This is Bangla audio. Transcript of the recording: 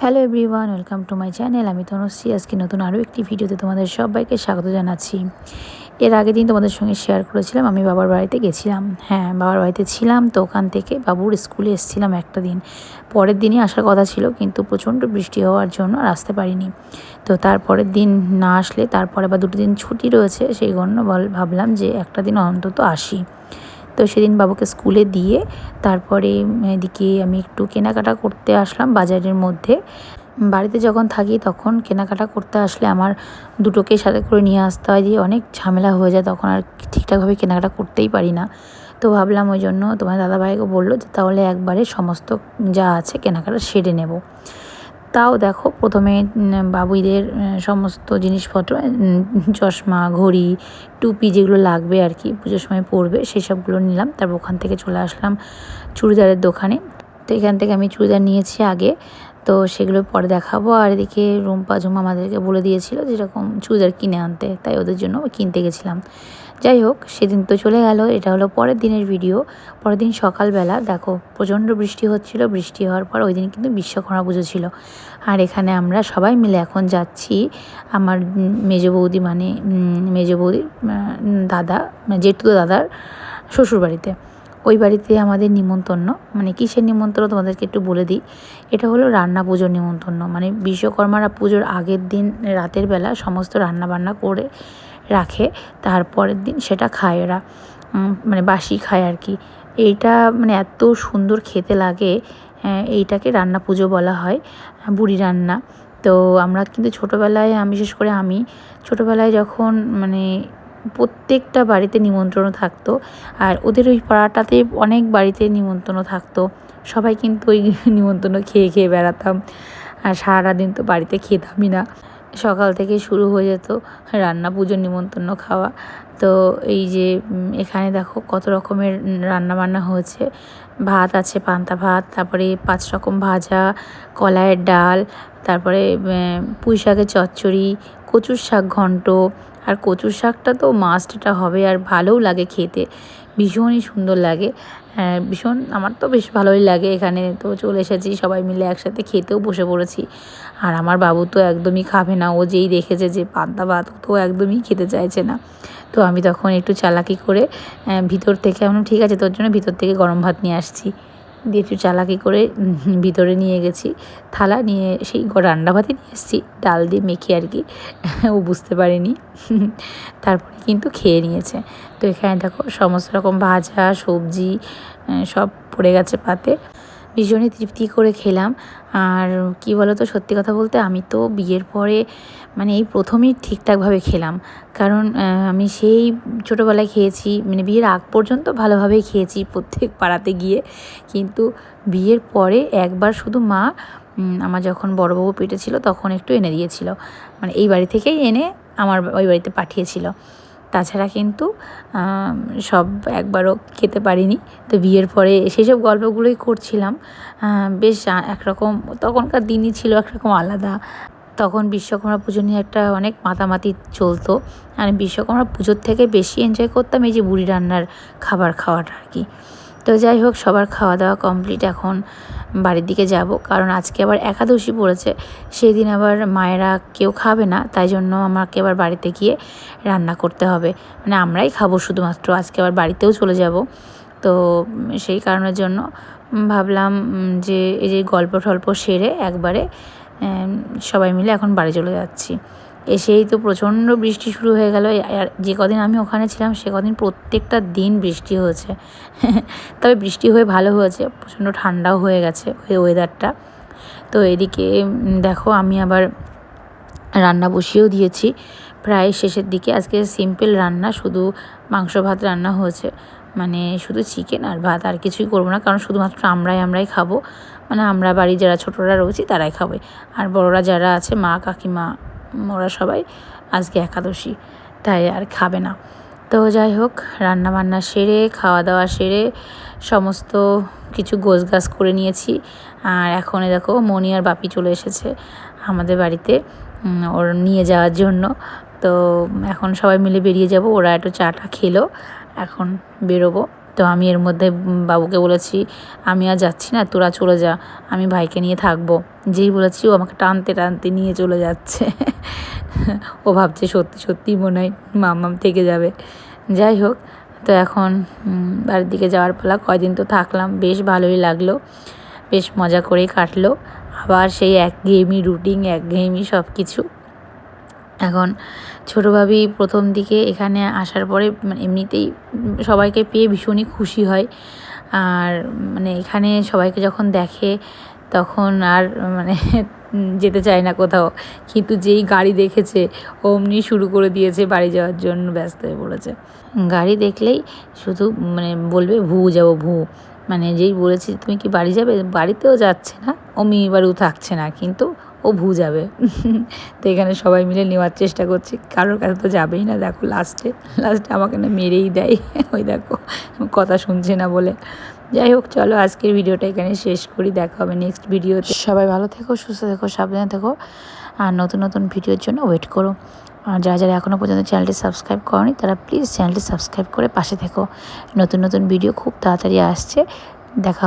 Hello everyone welcome to my channel আমি তনুশ্রী। আজকে নতুন আরও একটি ভিডিওতে তোমাদের সবাইকে স্বাগত জানাচ্ছি। এর আগের দিন তোমাদের সঙ্গে শেয়ার করেছিলাম, আমি বাবার বাড়িতে গেছিলাম। হ্যাঁ বাবার বাড়িতে ছিলাম তো ওখান থেকে বাবুর স্কুলে এসেছিলাম একটা দিন। পরের দিনই আসার কথা ছিল, কিন্তু প্রচণ্ড বৃষ্টি হওয়ার জন্য আর আসতে পারিনি। তো তারপরের দিন না আসলে তারপরে আবার দুটো দিন ছুটি রয়েছে, সেই জন্য ভাবলাম যে একটা দিন অন্তত আসি। তো সেদিন বাবুকে স্কুলে দিয়ে তারপরে, এদিকে আমি একটু কেনাকাটা করতে আসলাম বাজারের মধ্যে। বাড়িতে যখন থাকি তখন কেনাকাটা করতে আসলে আমার দুটোকে সাথে করে নিয়ে আসতে হয়, দিয়ে অনেক ঝামেলা হয়ে যায়, তখন আর ঠিকঠাকভাবে কেনাকাটা করতেই পারি না। তো ভাবলাম ওই জন্য তোমার দাদাভাইকে বলল যে তাহলে একবারে সমস্ত যা আছে কেনাকাটা সেরে নেব। তাও দেখো প্রথমে বাবুইদের সমস্ত জিনিসপত্র চশমা, ঘড়ি, টুপি যেগুলো লাগবে আর কি, পুজোর সময় পরবে, সেই সবগুলো নিলাম। তারপর ওখান থেকে চলে আসলাম চুড়িদারের দোকানে। তো এখান থেকে আমি চুড়িদার নিয়েছি আগে। তো সেগুলো পরে দেখাবো। আর এদিকে রুম্পা ঝুমা আমাদেরকে বলে দিয়েছিল যেরকম চুড়িদার কিনে আনতে, তাই ওদের জন্য কিনতে গেছিলাম। যাই হোক, সেদিন তো চলে গেল, এটা হলো পরের দিনের ভিডিও পরের দিন সকালবেলা, দেখো, প্রচণ্ড বৃষ্টি হচ্ছিল, বৃষ্টি হওয়ার পর ওই দিন কিন্তু বিশ্বকর্মা পুজো ছিল। আর এখানে আমরা সবাই মিলে এখন যাচ্ছি, আমার মেজ বৌদি মানে মেজ বৌদি দাদা জেঠু দাদার শ্বশুরবাড়িতে ওই বাড়িতে আমাদের নিমন্ত্রণ মানে কিসের নিমন্ত্রণ তোমাদেরকে একটু বলে দিই? এটা হলো রান্না পুজোর নিমন্ত্রণ মানে বিশ্বকর্মারা পুজোর আগের দিন রাতের বেলা সমস্ত রান্না বান্না করে রাখে, তারপরের দিন সেটা খায় ওরা। মানে বাসি খায় আর কি। এইটা মানে এত সুন্দর খেতে লাগে এইটাকে রান্না পুজো বলা হয় বুড়ি রান্না। তো আমরা কিন্তু ছোটোবেলায়, আমি বিশেষ করে আমি, ছোটোবেলায় যখন মানে প্রত্যেকটা বাড়িতে নিমন্ত্রণ থাকতো, আর ওদের ওই পাড়াটাতে অনেক বাড়িতে নিমন্ত্রণ থাকতো। সবাই কিন্তু ওই নিমন্ত্রণ খেয়ে খেয়ে বেড়াতাম, আর সারাটা দিন তো বাড়িতে খেতামই না। সকাল থেকে শুরু হয়ে যেত রান্না পুজোর নিমন্ত্রণ খাওয়া। তো এই যে এখানে দেখো কত রকমের রান্না বান্না হয়েছে। ভাত আছে, পান্তা ভাত, তারপরে পাঁচ রকম ভাজা, কলাইয়ের ডাল, তারপরে পুঁই শাকের চচ্চড়ি, কচুর শাক ঘন্ট, আর কচুর শাকটা তো মাস্টটা হবে আর ভালোও লাগে খেতে, ভীষণই সুন্দর লাগে। হ্যাঁ ভীষণ, আমার তো বেশ ভালোই লাগে এখানে, তো চলে এসেছি সবাই মিলে একসাথে খেতেও বসে পড়েছি। আর আমার বাবু তো একদমই খাবে না, ও যেই দেখেছে যে পান্তা ভাত তো একদমই খেতে চাইছে না। তো আমি তখন একটু চালাকি করে ভিতর থেকে আমি ঠিক আছে, তোর জন্য ভিতর থেকে গরম ভাত নিয়ে আসছি। দিয়ে একটু চালাকি করে ভিতরে নিয়ে গেছি, থালা নিয়ে সেই রান্না ভাতে নিয়ে এসেছি, ডাল দিয়ে মেখে আর কি। ও বুঝতে পারেনি। তারপরে কিন্তু খেয়ে নিয়েছে। তো এখানে দেখো, সমস্ত রকম ভাজা, সবজি সব পড়ে গেছে পাতে। ভীষণই তৃপ্তি করে খেলাম। আর কি বলো তো সত্যি কথা বলতে আমি তো বিয়ের পরে মানে এই প্রথমেই ঠিকঠাকভাবে খেলাম। কারণ আমি সেই ছোটোবেলায় খেয়েছি মানে বিয়ের আগ পর্যন্ত ভালোভাবেই খেয়েছি প্রত্যেক পাড়াতে গিয়ে। কিন্তু বিয়ের পরে একবার শুধু মা আমার যখন বড়োবাবু পেটে ছিল তখন একটু এনে দিয়েছিল। মানে এই বাড়ি থেকেই এনে আমার ওই বাড়িতে পাঠিয়েছিল। তাছাড়া কিন্তু সব একবারও খেতে পারিনি। তো বিয়ের পরে সেসব গল্পগুলোই করছিলাম। বেশ একরকম, তখনকার দিনই ছিল একরকম আলাদা। তখন বিশ্বকর্মা পুজো নিয়ে একটা অনেক মাতামাতি চলতো। আর বিশ্বকর্মা পুজোর থেকে বেশি এনজয় করতাম এই যে বুড়ি রান্নার খাবার খাওয়াটা আর কি। তো যাই হোক, সবার খাওয়া দাওয়া কমপ্লিট এখন বাড়ির দিকে যাব। কারণ আজকে আবার একাদশী পড়েছে। সেই দিন আবার মায়েরা কেউ খাবে না, তাই জন্য আমাকে আবার বাড়িতে গিয়ে রান্না করতে হবে। মানে আমরাই খাব শুধুমাত্র, আজকে আবার বাড়িতেও চলে যাব। তো সেই কারণের জন্য ভাবলাম যে এই যে গল্প টল্প সেরে একবারে সবাই মিলে এখন বাড়ি চলে যাচ্ছি। এসেই তো প্রচণ্ড বৃষ্টি শুরু হয়ে গেল। আর যে কদিন আমি ওখানে ছিলাম, সে কদিন প্রত্যেকটা দিন বৃষ্টি হয়েছে। তবে বৃষ্টি হয়ে ভালো হয়েছে, প্রচণ্ড ঠান্ডাও হয়ে গেছে ওই ওয়েদারটা তো এদিকে দেখো আমি আবার রান্না বসিয়েও দিয়েছি। প্রায় শেষের দিকে আজকে সিম্পল রান্না, শুধু মাংস ভাত রান্না হয়েছে। মানে শুধু চিকেন আর ভাত, আর কিছুই করব না, কারণ শুধুমাত্র আমরাই আমরাই খাব। মানে আমরা বাড়ির যারা ছোটরা রয়েছি, তারাই খাবে। আর বড়রা যারা আছে, মা, কাকিমা ওরা সবাই আজকে একাদশী, তাই আর খাবে না। তো যাই হোক রান্না বান্না সেরে খাওয়া দাওয়া সেরে সমস্ত কিছু গোছ গাছ করে নিয়েছি। আর এখন দেখো মনি আর বাপি চলে এসেছে আমাদের বাড়িতে ওর নিয়ে যাওয়ার জন্য। তো এখন সবাই মিলে বেরিয়ে যাব, ওরা একটু চাটা খেলো, এখন বেরোবো। তো আমি এর মধ্যে বাবুকে বলেছি, আমি আর যাচ্ছি না, তোরা চলে যা, আমি ভাইকে নিয়ে থাকব। যেই বলেছি, ও আমাকে টানতে টানতে নিয়ে চলে যাচ্ছে। ও ভাবছে সত্যি সত্যি মনে হয় মাম্মাম থেকে যাবে। যাই হোক, তো এখন বাড়ির দিকে যাওয়ার পালা, কয়দিন তো থাকলাম, বেশ ভালোই লাগল, বেশ মজা করেই কাটলো। আবার সেই একঘেয়েমি রুটিন একঘেয়েমি সব কিছু এখন ছোটো ভাবি প্রথম দিকে এখানে আসার পরে মানে এমনিতেই সবাইকে পেয়ে ভীষণই খুশি হয়। আর মানে এখানে সবাইকে যখন দেখে তখন আর মানে যেতে চায় না কোথাও। কিন্তু যেই গাড়ি দেখেছে, অমনি শুরু করে দিয়েছে বাড়ি যাওয়ার জন্য ব্যস্ত হয়ে পড়েছে। গাড়ি দেখলেই শুধু মানে বলবে, ভু, যাব ভু। মানে যেই বলেছি, তুমি কি বাড়ি যাবে? বাড়িতেও যাচ্ছে না অমি এবারেও থাকছে না। কিন্তু ও ভু যাবে। তো এখানে সবাই মিলে নেওয়ার চেষ্টা করছি। কারোর কাছে তো যাবেই না। দেখো লাস্টে লাস্টে আমাকে না মেরেই দেয়। ওই দেখো, কথা শুনছে না বলে। যাই হোক, চলো আজকের ভিডিওটা এখানে শেষ করি। দেখা হবে নেক্সট ভিডিওতে সবাই ভালো থেকো, সুস্থ থেকো, সাবধানে থেকো। আর নতুন নতুন ভিডিওর জন্য ওয়েট করো। আর যারা যারা এখনও পর্যন্ত চ্যানেলটি সাবস্ক্রাইব করনি, তারা প্লিজ চ্যানেলটি সাবস্ক্রাইব করে পাশে থেকো। নতুন নতুন ভিডিও খুব তাড়াতাড়ি আসছে। দেখা